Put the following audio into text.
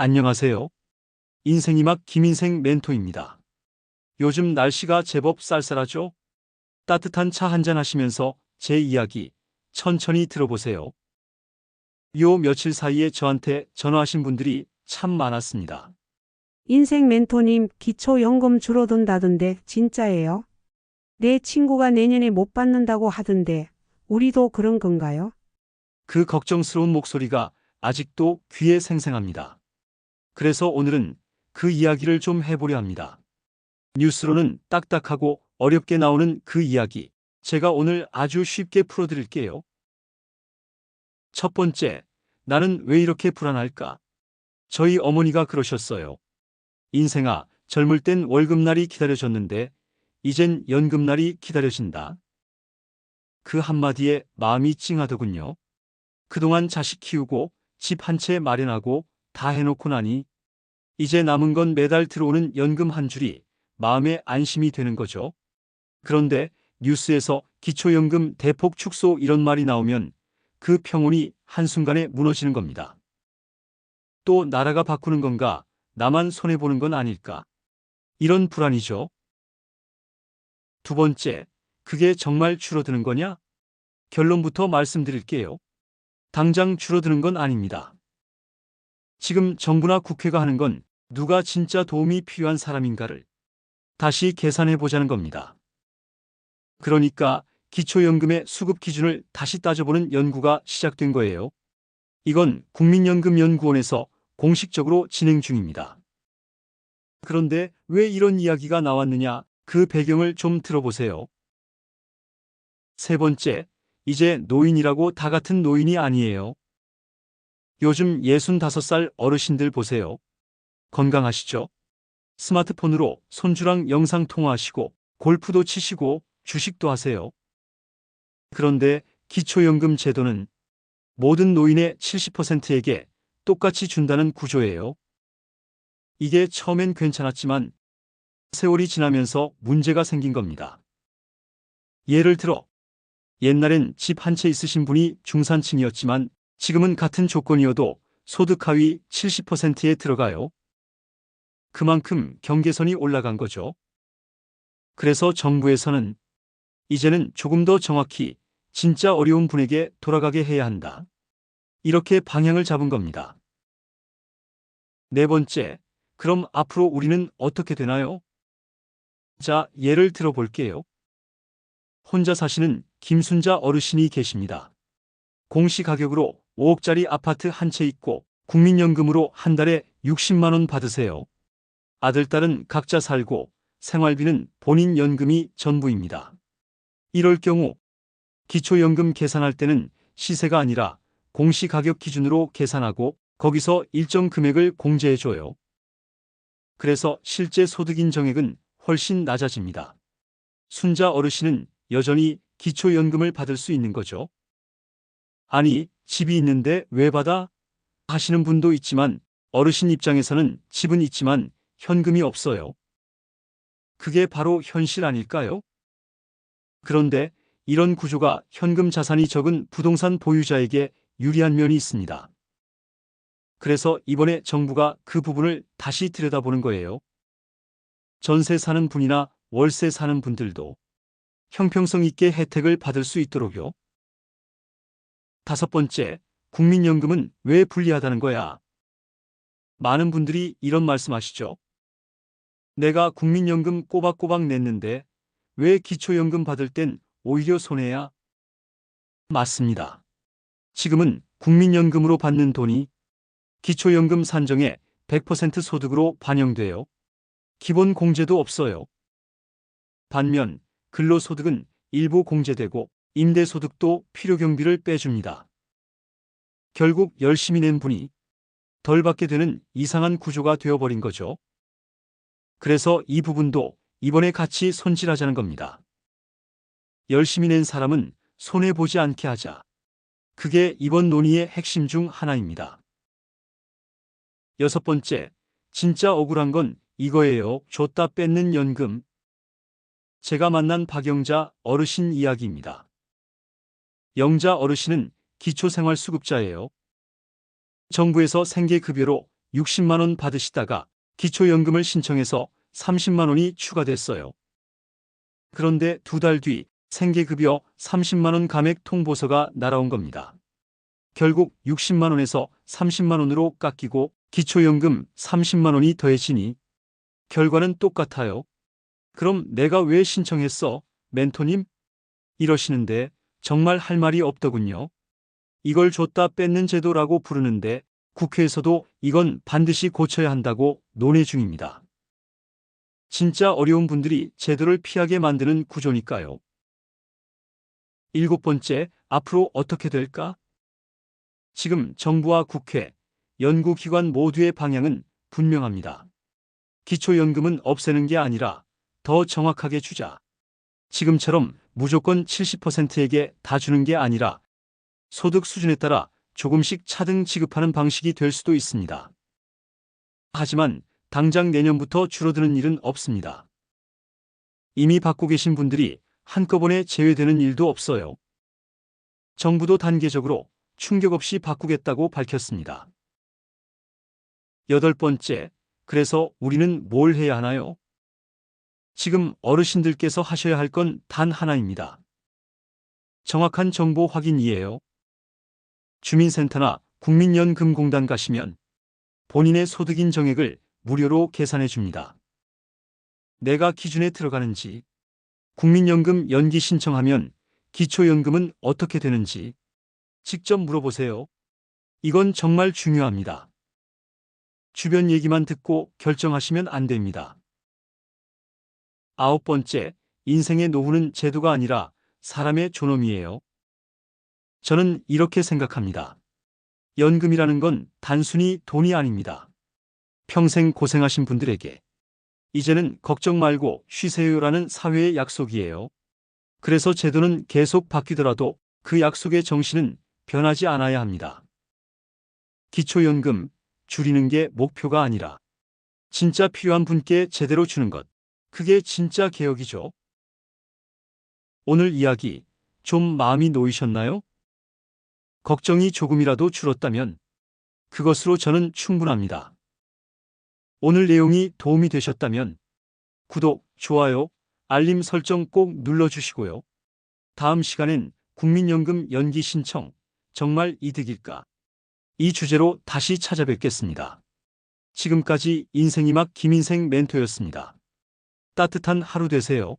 안녕하세요. 인생이 막 김인생 멘토입니다. 요즘 날씨가 제법 쌀쌀하죠? 따뜻한 차 한잔 하시면서 제 이야기 천천히 들어보세요. 요 며칠 사이에 저한테 전화하신 분들이 참 많았습니다. 인생 멘토님 기초연금 줄어든다던데 진짜예요? 내 친구가 내년에 못 받는다고 하던데 우리도 그런 건가요? 그 걱정스러운 목소리가 아직도 귀에 생생합니다. 그래서 오늘은 그 이야기를 좀 해보려 합니다. 뉴스로는 딱딱하고 어렵게 나오는 그 이야기, 제가 오늘 아주 쉽게 풀어드릴게요. 첫 번째, 나는 왜 이렇게 불안할까? 저희 어머니가 그러셨어요. 인생아, 젊을 땐 월급날이 기다려졌는데, 이젠 연금날이 기다려진다. 그 한마디에 마음이 찡하더군요. 그동안 자식 키우고 집 한 채 마련하고 다 해놓고 나니 이제 남은 건 매달 들어오는 연금 한 줄이 마음에 안심이 되는 거죠. 그런데 뉴스에서 기초연금 대폭 축소 이런 말이 나오면 그 평온이 한순간에 무너지는 겁니다. 또 나라가 바꾸는 건가? 나만 손해보는 건 아닐까? 이런 불안이죠. 두 번째, 그게 정말 줄어드는 거냐? 결론부터 말씀드릴게요. 당장 줄어드는 건 아닙니다. 지금 정부나 국회가 하는 건 누가 진짜 도움이 필요한 사람인가를 다시 계산해 보자는 겁니다. 그러니까 기초연금의 수급 기준을 다시 따져보는 연구가 시작된 거예요. 이건 국민연금연구원에서 공식적으로 진행 중입니다. 그런데 왜 이런 이야기가 나왔느냐? 그 배경을 좀 들어보세요. 세 번째, 이제 노인이라고 다 같은 노인이 아니에요. 요즘 65살 어르신들 보세요. 건강하시죠? 스마트폰으로 손주랑 영상 통화하시고 골프도 치시고 주식도 하세요. 그런데 기초연금 제도는 모든 노인의 70%에게 똑같이 준다는 구조예요. 이게 처음엔 괜찮았지만 세월이 지나면서 문제가 생긴 겁니다. 예를 들어 옛날엔 집 한 채 있으신 분이 중산층이었지만 지금은 같은 조건이어도 소득 하위 70%에 들어가요. 그만큼 경계선이 올라간 거죠. 그래서 정부에서는 이제는 조금 더 정확히 진짜 어려운 분에게 돌아가게 해야 한다. 이렇게 방향을 잡은 겁니다. 네 번째, 그럼 앞으로 우리는 어떻게 되나요? 자, 예를 들어 볼게요. 혼자 사시는 김순자 어르신이 계십니다. 공시가격으로 5억짜리 아파트 한 채 있고 국민연금으로 한 달에 60만 원 받으세요. 아들, 딸은 각자 살고 생활비는 본인 연금이 전부입니다. 이럴 경우 기초연금 계산할 때는 시세가 아니라 공시가격 기준으로 계산하고 거기서 일정 금액을 공제해줘요. 그래서 실제 소득 인정액은 훨씬 낮아집니다. 순자 어르신은 여전히 기초연금을 받을 수 있는 거죠. 아니, 집이 있는데 왜 받아? 하시는 분도 있지만 어르신 입장에서는 집은 있지만 현금이 없어요. 그게 바로 현실 아닐까요? 그런데 이런 구조가 현금 자산이 적은 부동산 보유자에게 유리한 면이 있습니다. 그래서 이번에 정부가 그 부분을 다시 들여다보는 거예요. 전세 사는 분이나 월세 사는 분들도 형평성 있게 혜택을 받을 수 있도록요. 다섯 번째, 국민연금은 왜 불리하다는 거야? 많은 분들이 이런 말씀하시죠. 내가 국민연금 꼬박꼬박 냈는데 왜 기초연금 받을 땐 오히려 손해야? 맞습니다. 지금은 국민연금으로 받는 돈이 기초연금 산정에 100% 소득으로 반영돼요. 기본 공제도 없어요. 반면 근로소득은 일부 공제되고 임대소득도 필요경비를 빼줍니다. 결국 열심히 낸 분이 덜 받게 되는 이상한 구조가 되어버린 거죠. 그래서 이 부분도 이번에 같이 손질하자는 겁니다. 열심히 낸 사람은 손해보지 않게 하자. 그게 이번 논의의 핵심 중 하나입니다. 여섯 번째, 진짜 억울한 건 이거예요. 줬다 뺏는 연금. 제가 만난 박영자 어르신 이야기입니다. 영자 어르신은 기초생활수급자예요. 정부에서 생계급여로 60만 원 받으시다가 기초연금을 신청해서 30만 원이 추가됐어요. 그런데 두 달 뒤 생계급여 30만 원 감액 통보서가 날아온 겁니다. 결국 60만 원에서 30만 원으로 깎이고 기초연금 30만 원이 더해지니 결과는 똑같아요. 그럼 내가 왜 신청했어, 멘토님? 이러시는데 정말 할 말이 없더군요. 이걸 줬다 뺏는 제도라고 부르는데 국회에서도 이건 반드시 고쳐야 한다고 논의 중입니다. 진짜 어려운 분들이 제도를 피하게 만드는 구조니까요. 일곱 번째, 앞으로 어떻게 될까? 지금 정부와 국회, 연구기관 모두의 방향은 분명합니다. 기초연금은 없애는 게 아니라 더 정확하게 주자. 지금처럼 무조건 70%에게 다 주는 게 아니라 소득 수준에 따라 조금씩 차등 지급하는 방식이 될 수도 있습니다. 하지만 당장 내년부터 줄어드는 일은 없습니다. 이미 받고 계신 분들이 한꺼번에 제외되는 일도 없어요. 정부도 단계적으로 충격 없이 바꾸겠다고 밝혔습니다. 여덟 번째, 그래서 우리는 뭘 해야 하나요? 지금 어르신들께서 하셔야 할 건 단 하나입니다. 정확한 정보 확인이에요. 주민센터나 국민연금공단 가시면 본인의 소득인 정액을 무료로 계산해 줍니다. 내가 기준에 들어가는지, 국민연금 연기 신청하면 기초연금은 어떻게 되는지 직접 물어보세요. 이건 정말 중요합니다. 주변 얘기만 듣고 결정하시면 안 됩니다. 아홉 번째, 인생의 노후는 제도가 아니라 사람의 존엄이에요. 저는 이렇게 생각합니다. 연금이라는 건 단순히 돈이 아닙니다. 평생 고생하신 분들에게 이제는 걱정 말고 쉬세요라는 사회의 약속이에요. 그래서 제도는 계속 바뀌더라도 그 약속의 정신은 변하지 않아야 합니다. 기초연금 줄이는 게 목표가 아니라 진짜 필요한 분께 제대로 주는 것. 그게 진짜 개혁이죠. 오늘 이야기 좀 마음이 놓이셨나요? 걱정이 조금이라도 줄었다면 그것으로 저는 충분합니다. 오늘 내용이 도움이 되셨다면 구독, 좋아요, 알림 설정 꼭 눌러주시고요. 다음 시간엔 국민연금 연기 신청 정말 이득일까? 이 주제로 다시 찾아뵙겠습니다. 지금까지 인생이막 김인생 멘토였습니다. 따뜻한 하루 되세요.